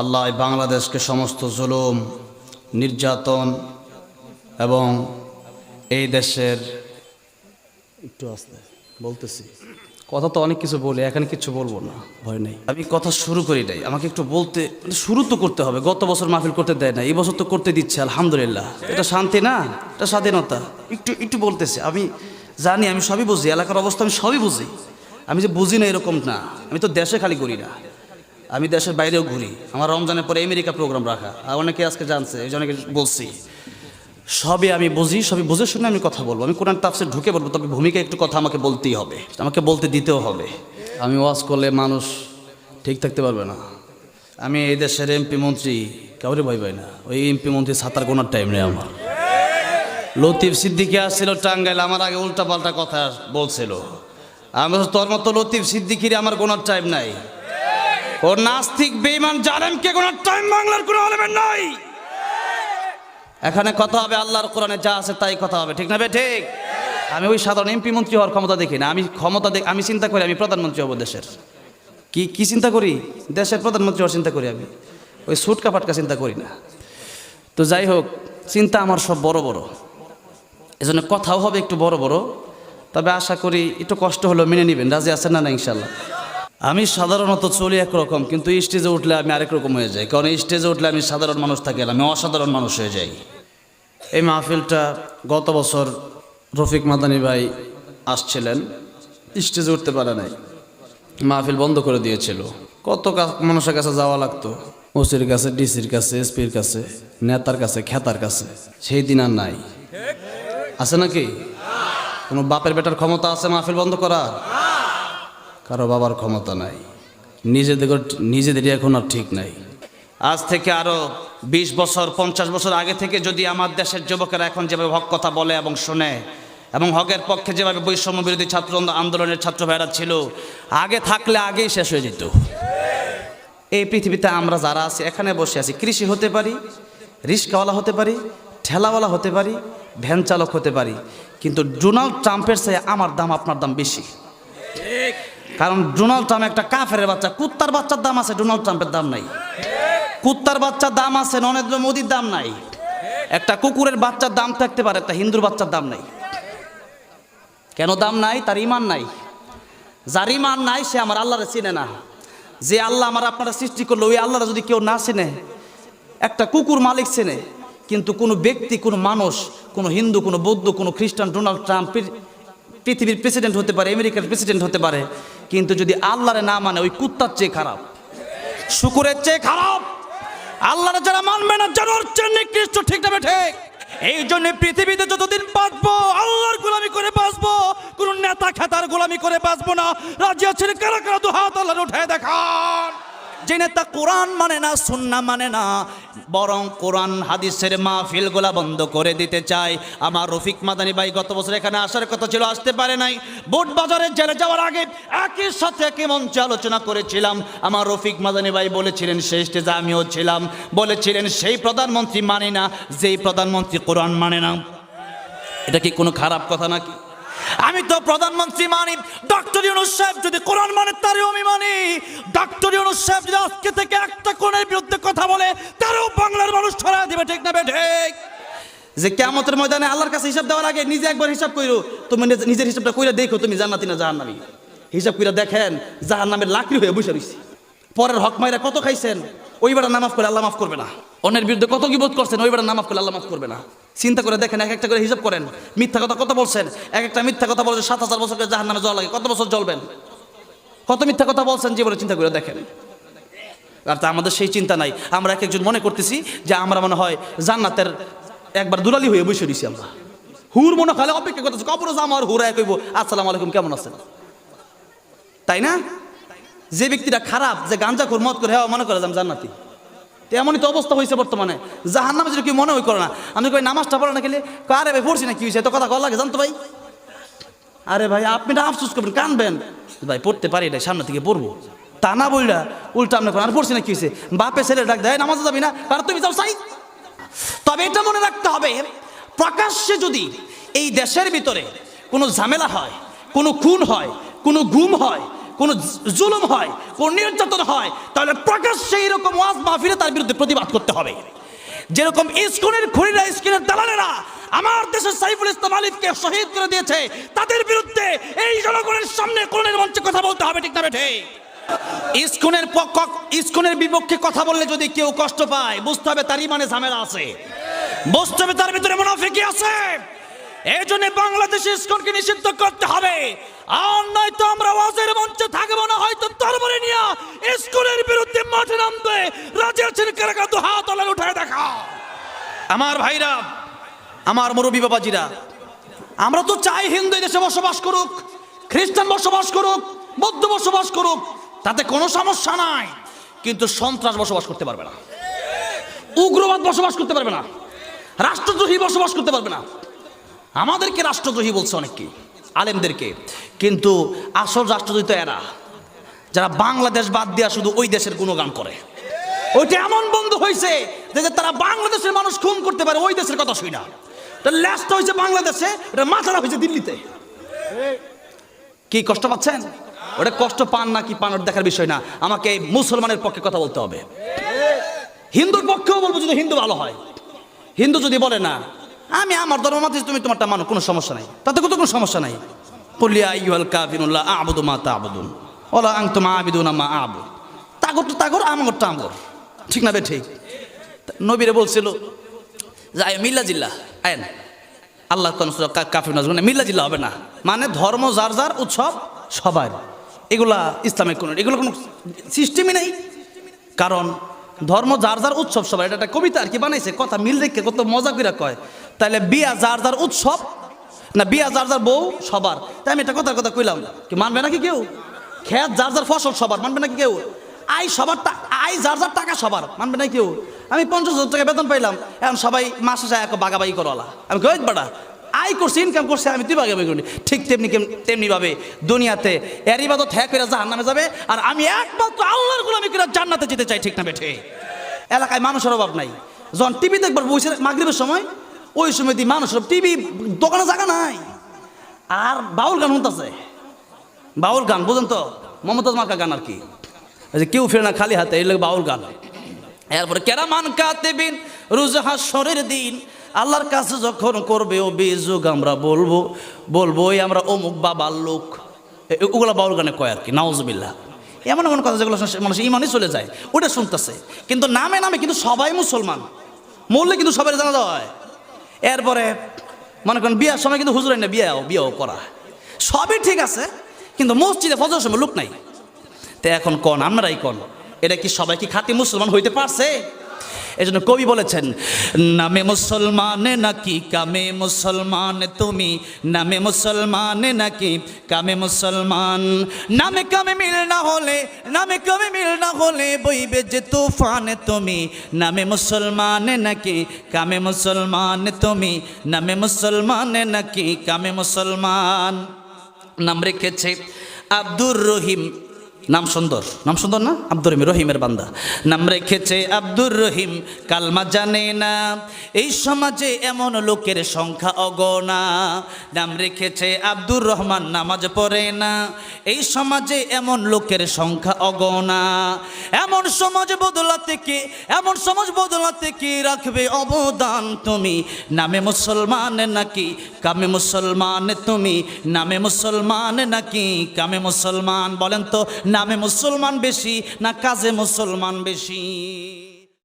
আল্লাহ এই বাংলাদেশকে সমস্ত জুলুম নির্যাতন এবং এই দেশের একটু আসতে বলতেছি। কথা তো অনেক কিছু বলি এখানে কিছু বলব না ভয় নেই। আমি কথা শুরু করি নাই আমাকে একটু বলতে মানে শুরু তো করতে হবে গত বছর মাহফিল করতে দেয় না এই বছর তো করতে দিচ্ছে আলহামদুলিল্লাহ। এটা শান্তি না? এটা স্বাধীনতা? একটু একটু বলতেছি আমি জানি আমি সবই বুঝি এলাকার অবস্থা আমি সবই বুঝি। আমি যে বুঝি না এরকম না আমি তো দেশে খালি করি না। আমি দেশের বাইরেও ঘুরি। আমার রমজানের পরে আমেরিকা প্রোগ্রাম রাখা। আর অনেকে আজকে জানছে, এই জন্য বলছি, সবই আমি বুঝি, সবই বুঝে শুনে আমি কথা বলব। আমি কোরআন তাফসে ঢুকে বলব, তবে ভূমিকা একটু কথা আমাকে বলতেই হবে। আমাকে বলতে দিতেও হবে। আমি ওয়াজ করলে মানুষ ঠিক থাকতে পারবে না। আমি এই দেশের এমপি মন্ত্রী, কাউরে ভয় পাই না। ওই এমপি মন্ত্রী সাঁতার গোনার টাইম নেই আমার। লতিফ সিদ্দিকি আসছিল টাঙ্গাইল, আমার আগে উল্টা পাল্টা কথা বলছিল। আমি তোর মতো লতিফ সিদ্দিকির আমার গোনার টাইম নাই। ওর নাস্তিক জানেন কে গোনার টাইম বাংলার কোনো আলেমের নাই এখানে কথা হবে আল্লাহর কোরআনে যা আছে তাই কথা হবে, ঠিক না বে ঠিক। আমি ওই সাধারণ এমপি মন্ত্রী হওয়ার ক্ষমতা দেখি না। আমি ক্ষমতা দেখ আমি চিন্তা করি আমি প্রধানমন্ত্রী হব দেশের। কি কি চিন্তা করি? দেশের প্রধানমন্ত্রী হওয়ার চিন্তা করি আমি। ওই সুটকা ফাটকা চিন্তা করি না। তো যাই হোক, চিন্তা আমার সব বড় বড়। এজন্য কথাও হবে একটু বড় বড়। তবে আশা করি একটু কষ্ট হলেও মেনে নেবেন। রাজি আছেন না না, ইনশাল্লাহ? আমি সাধারণত চলি একরকম, কিন্তু স্টেজে উঠলে আমি আরেক রকম হয়ে যাই। কারণ স্টেজে উঠলে আমি সাধারণ মানুষ থাকি আমি অসাধারণ মানুষ হয়ে যাই। এই মাহফিলটা গত বছর রফিক মাদানি ভাই আসছিলেন স্টেজে উঠতে পারে নাই। মাহফিল বন্ধ করে দিয়েছিল। কত মানুষের কাছে যাওয়া লাগতো। ওসির কাছে, ডিসির কাছে, এসপির কাছে, নেতার কাছে, খেতার কাছে। সেই দিন আর নাই। আছে নাকি? কোনো বাপের বেটার ক্ষমতা আছে মাহফিল বন্ধ করার? কারও বাবার ক্ষমতা নাই। নিজেদের নিজেদেরই এখন আর ঠিক নাই। আজ থেকে আরও বিশ বছর পঞ্চাশ বছর আগে থেকে যদি আমার দেশের যুবকেরা এখন যেভাবে হক কথা বলে এবং শোনে এবং হকের পক্ষে যেভাবে বৈষম্য বিরোধী ছাত্র আন্দোলনের ছাত্র ভাইরা ছিল আগে থাকলে আগেই শেষ হয়ে যেত। এই পৃথিবীতে আমরা যারা আছি এখানে বসে আছি কৃষি হতে পারি রিস্কাওয়ালা হতে পারি ঠেলাওয়ালা হতে পারি ভ্যান চালক হতে পারি কিন্তু ডোনাল্ড ট্রাম্পের চেয়ে আমার দাম আপনার দাম বেশি। কারণ ডোনাল্ড ট্রাম্প একটা কাফের বাচ্চা। কুত্তার বাচ্চার দাম আছে, ডোনাল্ড ট্রাম্পের দাম নাই। কুত্তার বাচ্চার দাম আছে, নরেন্দ্র মোদীর দাম নাই। একটা কুকুরের বাচ্চার দাম থাকতে পারে, একটা হিন্দুর বাচ্চার দাম নাই। কেন দাম নাই? তার ইমান নাই। যার ইমান নাই, সে আমার আল্লাহরে চিনে না। যে আল্লাহ আমার আপনারা সৃষ্টি করল, ওই আল্লাহরা যদি কেউ না চেনে, একটা কুকুর মালিক চেনে, কিন্তু কোনো ব্যক্তি, কোনো মানুষ, কোনো হিন্দু, কোনো বৌদ্ধ, কোনো খ্রিস্টান ডোনাল্ড ট্রাম্প পৃ- পৃথিবীর প্রেসিডেন্ট হতে পারে, আমেরিকার প্রেসিডেন্ট হতে পারে, কিন্তু যদি আল্লাহরে না মানে ওই কুত্তার চেয়ে খারাপ। শুকুরের চেয়ে খারাপ। আল্লাহরে যারা মানবে না জানোর চেয়ে নিকৃষ্ট, ঠিক না ঠিক এই জন্য পৃথিবীতে যতদিন বাঁচবো, আল্লাহর গোলামি করে বাঁচবো, কোন নেতা খেতার গোলামি করে বাঁচবো না। রাজি আছেন কারা কারা? দু হাত আল্লাহর উঠে দেখান। যে নেতা কোরআন মানে না, সুন্না মানে না, বরং কোরআন হাদিসের মাহফিলগুলা বন্ধ করে দিতে চায়। আমার রফিক মাদানী ভাই গত বছর এখানে আসার কথা ছিল, আসতে পারে নাই। বোট বাজারে জেলে যাওয়ার আগে একই সাথে একই মঞ্চে আলোচনা করেছিলাম। আমার রফিক মাদানী ভাই বলেছিলেন সেই স্টেজে আমিও ছিলাম। বলেছিলেন, সেই প্রধানমন্ত্রী মানে না, যেই প্রধানমন্ত্রী কোরআন মানে না। এটা কি কোনো খারাপ কথা নাকি? আমি তো প্রধানমন্ত্রী মানি ডক্টর ইউনুস সাহেব যদি কোরআন মানে তারও আমি মানি। ডক্টর ইউনুস সাহেব যদি আজকে থেকে একটা কোরআনের বিরুদ্ধে কথা বলে, তারও বাংলার মানুষ ছড়া দিবে, ঠিক না ঠিক? যে কেমতের ময়দানে আল্লাহর কাছে হিসাব দেওয়ার আগে নিজে একবার হিসাব কইরো, তুমি নিজে- নিজের হিসাবটা কইরা দেখো তুমি জান্নাতি না জাহান্নামী। হিসাব কইরা দেখেন, জাহান্নামের লাকড়ি হয়ে বসে রইছি। পরের হক মাইরা কত খাইছেন, ওই বেড়া নামাজ করে আল্লাহ মাফ করবে না। অন্যের বিরুদ্ধে কত কি বোধ করছেন, ওই বেড়া নামাজ করে আল্লাহ মাফ করবে না। চিন্তা করে দেখেন, এক একটা করে হিসাব করেন। মিথ্যা কথা কত বলছেন? এক একটা মিথ্যা কথা বলছেন সাত হাজার বছর জাহান নামে জল লাগে, কত বছর জ্বলবেন কত মিথ্যা কথা বলছেন জীবনে চিন্তা করে দেখেন। আর তা আমাদের সেই চিন্তা নাই। আমরা এক একজন মনে করতেছি যে আমরা মনে হয় জান্নাতের একবার দুলালি হয়ে বসে দিছি আমরা। হুর মনে খালে অপেক্ষা করতেছি কপরে আমার হুরা কইব আসসালামু আলাইকুম, কেমন আছেন? তাই না? যে ব্যক্তিটা খারাপ, যে গাঞ্জা খোর মত করে হ্যাঁ মনে করে জান্নাতি। তো এমনই তো অবস্থা হয়েছে বর্তমানে। জাহান নামে কেউ মনে হয় করে না। আমি কই, নামাজটা পড়ে না খেলে আরে ভাই পড়ছি না কি হয়েছে এত কথা কল জানতো ভাই? আরে ভাই, আপনি না আফসোস করবেন, কানবেন। ভাই, পড়তে পারি না সামনে থেকে পড়ব। তা না বললা উল্টা আপনি আর পড়ছি না কি হয়েছে বাপে ছেলে ডাক দেয়, নামাজ যাবি না? কারণ তুমি যাও সাই তবে এটা মনে রাখতে হবে, প্রকাশ্যে যদি এই দেশের ভিতরে কোনো ঝামেলা হয়, কোনো খুন হয়, কোনো গুম হয় কোনো জুলুম হয়, কোন নির্যাতন হয়, তাহলে প্রকাশ্যে এরকম ওয়াজ মাহফিলে তার বিরুদ্ধে প্রতিবাদ করতে হবে। যেরকম ইস্কনের খুনিরা, ইস্কনের দালালেরা আমার দেশের সাইফুল ইসলাম আলিফকে শহীদ করে দিয়েছে, তাদের বিরুদ্ধে এই জনগণের সামনে কোরআনের মঞ্চে কথা বলতে হবে, ঠিক না বেঠে? ইস্কনের পক্ষ ইস্কনের বিপক্ষে কথা বললে যদি কেউ কষ্ট পায়, বুঝতে হবে তার ইমানে ঝামেলা আছে। বুঝতে হবে তার ভিতরে মুনাফিকি আছে। এই জন্য বাংলাদেশে ইস্কনকে নিষিদ্ধ করতে হবে। আর নয়তো আমরা ওয়াজের মঞ্চে থাকব না, হয়তো তরবারি নিয়ে ইস্কনের বিরুদ্ধে মাঠে নামবে। রাজের ছেলে কারাকা দু হাত আলার উঠায় দেখা। আমার ভাইরা, আমার মুরব্বী বাবাজিরা, আমরা তো চাই হিন্দু দেশে বসবাস করুক, খ্রিস্টান বসবাস করুক, বৌদ্ধ বসবাস করুক, তাতে কোনো সমস্যা নাই, কিন্তু সন্ত্রাস বসবাস করতে পারবে না। উগ্রবাদ বসবাস করতে পারবে না। রাষ্ট্রদ্রোহী বসবাস করতে পারবে না। আমাদেরকে রাষ্ট্রদ্রোহী বলছে অনেককে, আলেমদেরকে। কিন্তু আসল রাষ্ট্রদ্রোহী তো এরা, যারা বাংলাদেশ বাদ দিয়া শুধু ওই দেশের গুণগান করে। ওইটা এমন বন্ধ হয়েছে যে তারা বাংলাদেশের মানুষ খুন করতে পারে, ওই দেশের কথা শুই না। ল্যাসটা হয়েছে বাংলাদেশে, এটা মাথাটা হয়েছে দিল্লিতে। কি কষ্ট পাচ্ছেন? ওটা কষ্ট পান না কি পান দেখার বিষয় না। আমাকে মুসলমানের পক্ষে কথা বলতে হবে। হিন্দুর পক্ষেও বলব যদি হিন্দু ভালো হয়। হিন্দু যদি বলে না আমি আমার ধর্ম মাতে তুমি তোমারটা মানো, কোনো সমস্যা নাই। তাতে তো কোনো সমস্যা নাই? পল্লিয়া ইউল কাবিনুল্লাহ আবুদু মা তা আবুদুন ওলা আং তোমা আবিদুন মা আবু তাগর তো তাগর, আমগর তো আমগর। ঠিক না বে ঠিক? নবীরে বলছিল যে আয় মিল্লা জিল্লা, আয়েন। আল্লাহ কাফির নাজ মানে মিল্লা জিল্লা হবে না। মানে ধর্ম, যার যার, উৎসব, সবার। এগুলা ইসলামের কোনো, এগুলো কোনো সিস্টেমই নেই। কারণ ধর্ম যার যার উৎসব সবার, এটা একটা কবিতা আর কি বানাইছে, কথা মিল রেখে কত মজা করে কয়। তাহলে বিয়া যার যার উৎসব, না বিয়া যার যার বউ সবার। তাই আমি একটা কথার কথা কইলাম, কি মানবে নাকি কেউ? খেত যার যার ফসল সবার, মানবে নাকি কেউ? আই সবার আই যার যার টাকা সবার, মানবে না কেউ? আমি পঞ্চাশ হাজার টাকা বেতন পাইলাম, এখন সবাই মাসে যায় এক বাগাবাগি করলা আমি কই বাড়া আই করছি ইনকাম করছে, আমি তুই বাগাবাগি করি। ঠিক তেমনি কেম- তেমনি ভাবে দুনিয়াতে এর ইবাদত হ্যাঁ করে জাহান নামে যাবে, আর আমি একমাত্র আল্লাহর গোলামি করে জান্নাতে যেতে চাই, ঠিক না বেঠে? এলাকায় মানুষের অভাব নাই। যখন টিভি দেখবার বসে মাগরিবের সময়, ওই সময় দিয়ে মানুষের টিভি দোকানে জায়গা নাই। আর বাউল গান শুনতেছে? বাউল গান, বুঝেন তো? মমতাজ মার্কা গান আর কি। কেউ ফিরে না খালি হাতে এই লোক বাউল গান। এরপরে কেরামান কাতেবিন রোজ হাসরের দিন আল্লাহর কাছে যখন করবে ও বেজুগ আমরা বলব বলব ওই আমরা অমুক বাবার লোক। ওগুলা বাউল গানে কয় আর কি নাওজবিল্লাহ এমন এমন কথা যেগুলো মানুষ ইমানই চলে যায় ওটা শুনতেছে। কিন্তু নামে নামে কিন্তু সবাই মুসলমান। মরলে কিন্তু সবাই জানা হয়। এরপরে মনে করেন বিয়ার সময় কিন্তু হুজুরের না বিয়াও বিয়াও করা। সবই ঠিক আছে, কিন্তু মসজিদে ফজর সময় লোক নাই। তো এখন কন, আমরাই কন। এটা কি সবাই কি খাঁটি মুসলমান হইতে পারছে? এই জন্য কবি বলেছেন, নামে মুসলমান নাকি, কামে মুসলমান তুমি? নামে মুসলমান নাকি, কামে মুসলমান? নামে কামে মিল না হলে, নামে কামে মিল না হলে বইবে যে তুফান তুমি? নামে মুসলমান নাকি, কামে মুসলমান তুমি? নামে মুসলমান নাকি, কামে মুসলমান? নাম রেখেছে আব্দুর রহিম। নাম সুন্দর নাম সুন্দর না? আব্দুর রহিম, রহিমের বান্দা। নাম রেখেছে আব্দুর রহিম, কালমা জানে না। এই সমাজে এমন লোকের সংখ্যা অগণা। নাম রেখেছে আব্দুর রহমান, নামাজ পড়ে না। এই সমাজে এমন লোকের সংখ্যা অগণা। এমন সমাজ বদলাতে কে এমন সমাজ বদলাতে কে রাখবে অবদান তুমি। নামে মুসলমান নাকি, কামে মুসলমান তুমি। নামে মুসলমান নাকি, কামে মুসলমান, বলেন তো নামে মুসলমান বেশি না কাজে মুসলমান বেশি।